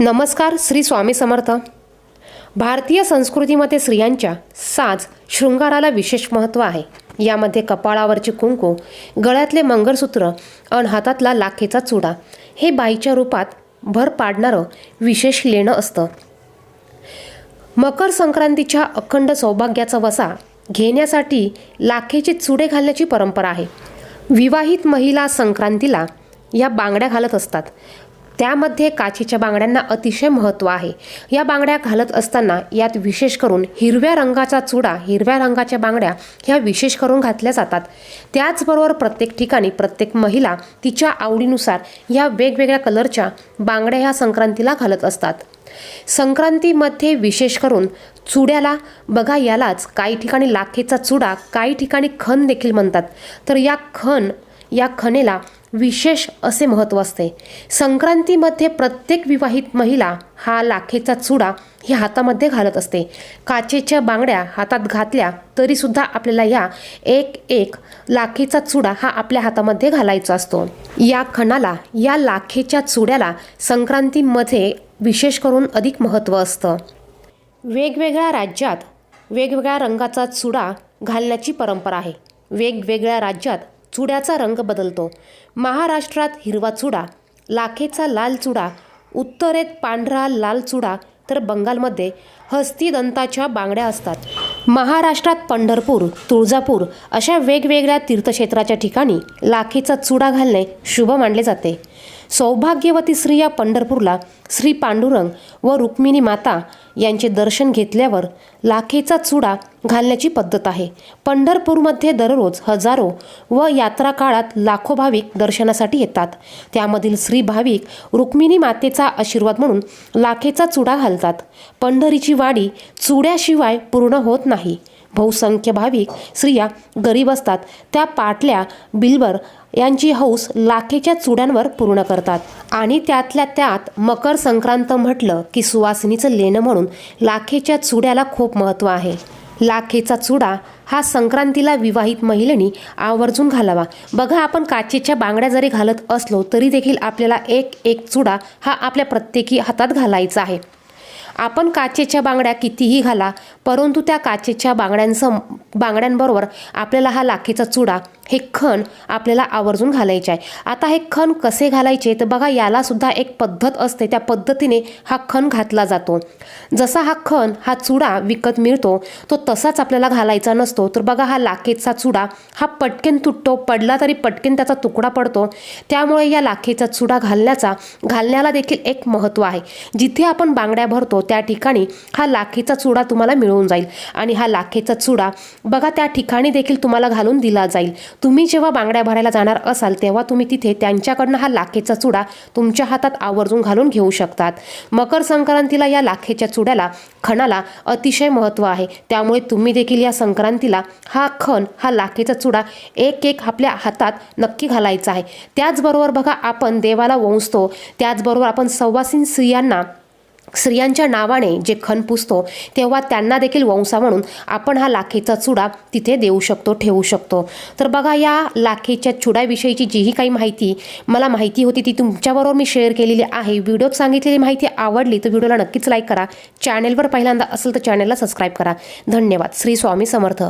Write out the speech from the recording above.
नमस्कार श्री स्वामी समर्थ. भारतीय संस्कृतीमध्ये स्त्रियांच्या साज शृंगाराला विशेष महत्त्व आहे. यामध्ये कपाळावरची कुंकू गळ्यातले मंगळसूत्र आणि हातातला लाखेचा चुडा हे बाईच्या रूपात भर पाडणारं विशेष लेणं असतं. मकर संक्रांतीच्या अखंड सौभाग्याचा वसा घेण्यासाठी लाखेचे चुडे घालण्याची परंपरा आहे. विवाहित महिला संक्रांतीला या बांगड्या घालत असतात. त्यामध्ये काचेच्या बांगड्यांना अतिशय महत्त्व आहे. या बांगड्या घालत असताना यात विशेष करून हिरव्या रंगाचा चुडा हिरव्या रंगाच्या बांगड्या ह्या विशेष करून घातल्या जातात. त्याचबरोबर प्रत्येक ठिकाणी प्रत्येक महिला तिच्या आवडीनुसार या वेगवेगळ्या कलरच्या बांगड्या ह्या संक्रांतीला घालत असतात. संक्रांतीमध्ये विशेष करून चुड्याला बघा यालाच काही ठिकाणी लाखेचा चुडा काही ठिकाणी खण देखील म्हणतात. तर या खण या खणेला विशेष असे महत्त्व असते. संक्रांतीमध्ये प्रत्येक विवाहित महिला हा लाखेचा चुडा ही हातामध्ये घालत असते. काचेच्या बांगड्या हातात घातल्या तरीसुद्धा आपल्याला या एक एक लाखेचा चुडा हा आपल्या हातामध्ये घालायचा असतो. या खणाला या लाखेच्या चुड्याला संक्रांतीमध्ये विशेष करून अधिक महत्त्व असतं. वेगवेगळ्या राज्यात वेगवेगळ्या रंगाचा चुडा घालण्याची परंपरा आहे. वेगवेगळ्या राज्यात चुड्याचा रंग बदलतो. महाराष्ट्रात हिरवा चुडा लाखेचा लाल चुडा उत्तरेत पांढरा लाल चुडा तर बंगालमध्ये हस्तिदंताच्या बांगड्या असतात. महाराष्ट्रात पंढरपूर तुळजापूर अशा वेगवेगळ्या तीर्थक्षेत्राच्या ठिकाणी लाखेचा चुडा घालणे शुभ मानले जाते. सौभाग्यवती स्त्री या पंढरपूरला श्री पांडुरंग व रुक्मिणी माता यांचे दर्शन घेतल्यावर लाखेचा चुडा घालण्याची पद्धत आहे. पंढरपूरमध्ये दररोज हजारो व यात्रा काळात लाखो भाविक दर्शनासाठी येतात. त्यामधील श्री भाविक रुक्मिणी मातेचा आशीर्वाद म्हणून लाखेचा चुडा घालतात. पंढरीची वाडी चुड्याशिवाय पूर्ण होत नाही. बहुसंख्य भाविक स्त्रिया गरीब असतात. त्या पाटल्या बिलवर यांची हौस लाखेच्या चुड्यांवर पूर्ण करतात. आणि त्यातल्या त्यात मकर संक्रांत म्हटलं की सुवासिनीचं लेणं म्हणून लाखेच्या चुड्याला खूप महत्त्व आहे. लाखेचा चुडा हा संक्रांतीला विवाहित महिलेनी आवर्जून घालावा. बघा आपण काचेच्या बांगड्या जरी घालत असलो तरी देखील आपल्याला एक एक चुडा हा आपल्या प्रत्येकी हातात घालायचा आहे. आपण काचेच्या बांगड्या कितीही घाला परंतु त्या काचेच्या बांगड्यांचं बांगड्यांबरोबर आपल्याला हा लाखेचा चुडा हे खण आपल्याला आवर्जून घालायचे आहे. आता हे खण कसे घालायचे? तर बघा याला सुद्धा एक पद्धत असते. त्या पद्धतीने हा खण घातला जातो. जसा हा खण हा चुडा विकत मिळतो तो तसाच आपल्याला घालायचा नसतो. तर बघा हा लाखेचा चुडा हा पटकेन तुटतो. पडला तरी पटकन त्याचा तुकडा पडतो. त्यामुळे या लाखेचा चुडा घालण्याचा घालण्याला देखील एक महत्त्व आहे. जिथे आपण बांगड्या भरतो त्या ठिकाणी हा लाखेचा चुडा तुम्हाला मिळून जाईल. आणि हा लाखेचा चुडा बघा त्या ठिकाणी देखील तुम्हाला घालून दिला जाईल. तुम्ही जेव्हा बांगड्या भरायला जाणार असाल तेव्हा तुम्ही तिथे त्यांच्याकडनं हा लाखेचा चुडा तुमच्या हातात आवर्जून घालून घेऊ शकतात. मकर संक्रांतीला या लाखेच्या चुड्याला खणाला अतिशय महत्त्व आहे. त्यामुळे तुम्ही देखील या संक्रांतीला हा खण हा लाखेचा चुडा एक एक आपल्या हातात नक्की घालायचा आहे. त्याचबरोबर बघा आपण देवाला वंसतो त्याचबरोबर आपण सव्वासीन स्त्रियांना स्त्रियांच्या नावाने जे खण पुसतो तेव्हा त्यांना देखील वंसा म्हणून आपण हा लाखेचा चुडा तिथे देऊ शकतो ठेवू शकतो. तर बघा या लाखेच्या चुडाविषयीची जीही काही माहिती मला माहिती होती ती तुमच्याबरोबर मी शेअर केलेली आहे. व्हिडिओत सांगितलेली माहिती आवडली तर व्हिडिओला नक्कीच लाईक करा. चॅनेलवर पहिल्यांदा असेल तर चॅनेलला सबस्क्राईब करा. धन्यवाद. श्री स्वामी समर्थ.